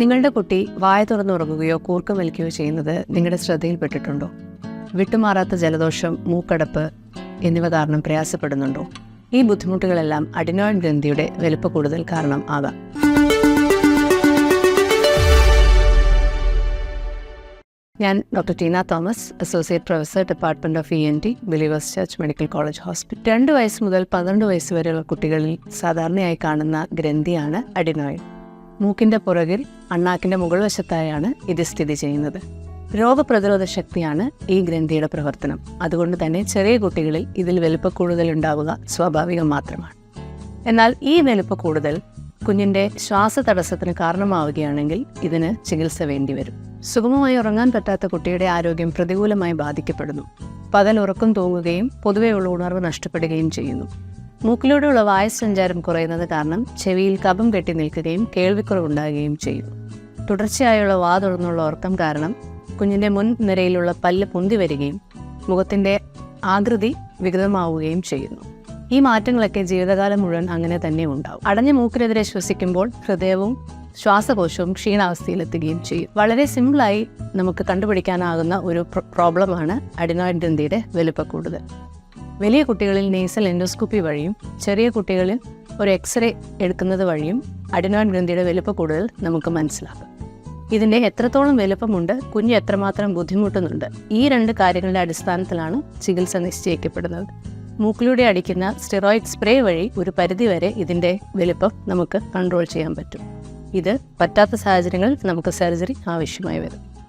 നിങ്ങളുടെ കുട്ടി വായ തുറന്നുറങ്ങുകയോ കൂർക്കം വലിക്കുകയോ ചെയ്യുന്നത് നിങ്ങളുടെ ശ്രദ്ധയിൽപ്പെട്ടിട്ടുണ്ടോ? വിട്ടുമാറാത്ത ജലദോഷം മൂക്കടപ്പ് എന്നിവ കാരണം പ്രയാസപ്പെടുന്നുണ്ടോ? ഈ ബുദ്ധിമുട്ടുകളെല്ലാം അഡിനോയിഡ് ഗ്രന്ഥിയുടെ വലുപ്പ കൂടുതൽ കാരണം ആകാം. ഞാൻ doctor Teena Thomas associate professor department of E N T Believers Church Medical College Hospital. രണ്ട് വയസ്സ് മുതൽ പന്ത്രണ്ട് വയസ്സ് വരെയുള്ള കുട്ടികളിൽ സാധാരണയായി കാണുന്ന ഗ്രന്ഥിയാണ് അഡിനോയിഡ് മൂക്കിന്റെ പുറകിൽ അണ്ണാക്കിന്റെ മുകൾ വശത്തായാണ് ഇത് സ്ഥിതി ചെയ്യുന്നത്. രോഗപ്രതിരോധ ശക്തിയാണ് ഈ ഗ്രന്ഥിയുടെ പ്രവർത്തനം. അതുകൊണ്ട് തന്നെ ചെറിയ കുട്ടികളിൽ ഇതിൽ വലുപ്പക്കൂടുതൽ ഉണ്ടാവുക സ്വാഭാവികം മാത്രമാണ്. എന്നാൽ ഈ വലുപ്പ കൂടുതൽ കുഞ്ഞിന്റെ ശ്വാസതടസ്സത്തിന് കാരണമാവുകയാണെങ്കിൽ ഇതിന് ചികിത്സ വേണ്ടിവരും സുഗമമായി ഉറങ്ങാൻ പറ്റാത്ത കുട്ടിയുടെ ആരോഗ്യം പ്രതികൂലമായി ബാധിക്കപ്പെടുന്നു. പകൽ ഉറക്കം തൂങ്ങുകയും പൊതുവെയുള്ള ഉണർവ് നഷ്ടപ്പെടുകയും ചെയ്യുന്നു. മൂക്കിലൂടെയുള്ള വായുസഞ്ചാരം കുറയുന്നത് കാരണം ചെവിയിൽ കപം കെട്ടി നിൽക്കുകയും കേൾവിക്കുറവുണ്ടാകുകയും ചെയ്യും. തുടർച്ചയായുള്ള വാ തുറന്നുള്ള ഉറക്കം കാരണം കുഞ്ഞിന്റെ മുൻ നിരയിലുള്ള പല്ല് പൊന്തി വരികയും മുഖത്തിന്റെ ആകൃതി വികൃതമാവുകയും ചെയ്യുന്നു. ഈ മാറ്റങ്ങളൊക്കെ ജീവിതകാലം മുഴുവൻ അങ്ങനെ തന്നെ ഉണ്ടാവും. അടഞ്ഞ മൂക്കിനെതിരെ ശ്വസിക്കുമ്പോൾ ഹൃദയവും ശ്വാസകോശവും ക്ഷീണാവസ്ഥയിലെത്തുകയും ചെയ്യും. വളരെ സിമ്പിളായി നമുക്ക് കണ്ടുപിടിക്കാനാകുന്ന ഒരു പ്ര- പ്രോബ്ലമാണ് അഡിനോയിഡ് ഗ്രന്ഥിയുടെ വലുപ്പ കൂടുതൽ വലിയ കുട്ടികളിൽ നേസൽ എൻഡോസ്കോപ്പി വഴിയും ചെറിയ കുട്ടികളിൽ ഒരു എക്സ്റേ എടുക്കുന്നത് വഴിയും അഡിനോയിൻ ഗ്രന്ഥിയുടെ വലുപ്പ കൂടുതൽ നമുക്ക് മനസ്സിലാക്കാം. ഇതിന്റെ എത്രത്തോളം വലുപ്പമുണ്ട് കുഞ്ഞ് എത്രമാത്രം ബുദ്ധിമുട്ടുന്നുണ്ട് ഈ രണ്ട് കാര്യങ്ങളുടെ അടിസ്ഥാനത്തിലാണ് ചികിത്സ നിശ്ചയിക്കപ്പെടുന്നത്. മൂക്കിലൂടെ അടിക്കുന്ന സ്റ്റിറോയിഡ് സ്പ്രേ വഴി ഒരു പരിധിവരെ ഇതിന്റെ വലുപ്പം നമുക്ക് കൺട്രോൾ ചെയ്യാൻ പറ്റും. ഇത് പറ്റാത്ത സാഹചര്യങ്ങളിൽ നമുക്ക് സർജറി ആവശ്യമായി വരും.